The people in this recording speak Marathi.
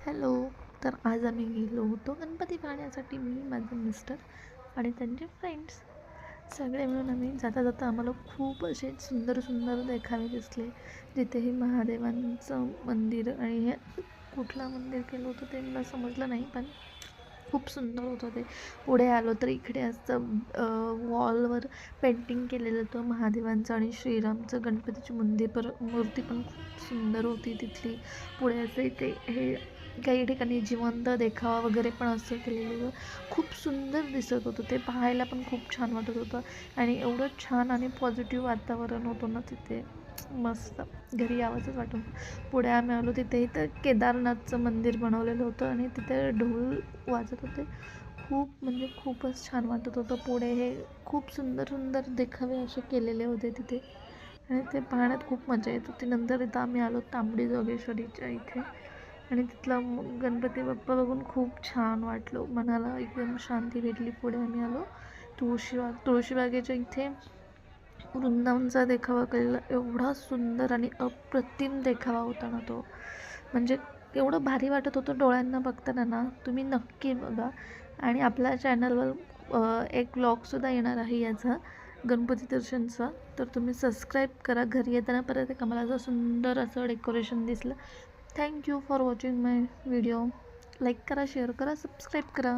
हॅलो तर आज आम्ही गेलो होतो गणपती पाहण्यासाठी मी माझे मिस्टर आणि त्यांचे फ्रेंड्स सगळे मिळून आम्ही जाता जाता आम्हाला खूप असे सुंदर सुंदर देखावे दिसले. जिथे हे महादेवांचं मंदिर आणि हे कुठलं मंदिर केलं होतं ते मला समजलं नाही पण खूप सुंदर होतं ते. पुढे आलो तर इकडे असं वॉलवर पेंटिंग केलेलं होतं महादेवांचं आणि श्रीरामचं गणपतीची मंदिर पर मूर्ती पण खूप सुंदर होती तिथली. पुढे असं इथे हे काही ठिकाणी जिवंत देखावा वगैरे पण असं केलेलं. होतं खूप सुंदर दिसत होतं. ते पाहायला पण खूप छान वाटत होतं. आणि एवढं छान आणि पॉझिटिव्ह वातावरण होतं ना तिथे. मस्त. घरी यावंसंच वाटून. पुढे आम्ही आलो तिथे इथं केदारनाथचं मंदिर बनवलेलं होतं. आणि तिथे ढोल वाजत होते. खूप म्हणजे खूपच छान वाटत होतं. पुढे हे खूप सुंदर सुंदर देखावे असे केलेले होते तिथे. आणि ते पाहण्यात खूप मजा येत होती. नंतर इथं आम्ही आलो तांबडी जोगेश्वरीच्या इथे. आणि तिथला गणपती बाप्पा बघून खूप छान वाटलं. मनाला एकदम शांती भेटली. पुढे आम्ही आलो. तुळशीबाग तुळशीबागेच्या इथे वृंदावनचा देखावा केलेला. एवढा सुंदर आणि अप्रतिम देखावा होता ना तो. म्हणजे एवढं भारी वाटत होतं डोळ्यांना बघताना ना. तुम्ही नक्की बघा. आणि आपल्या चॅनलवर एक ब्लॉगसुद्धा येणार आहे याचा. गणपती दर्शनचा. तर तुम्ही सबस्क्राईब करा. घरी येताना परत एक आम्हाला असं सुंदर असं डेकोरेशन दिसलं. Thank you for watching my video like करा शेअर करा सबस्क्राईब करा.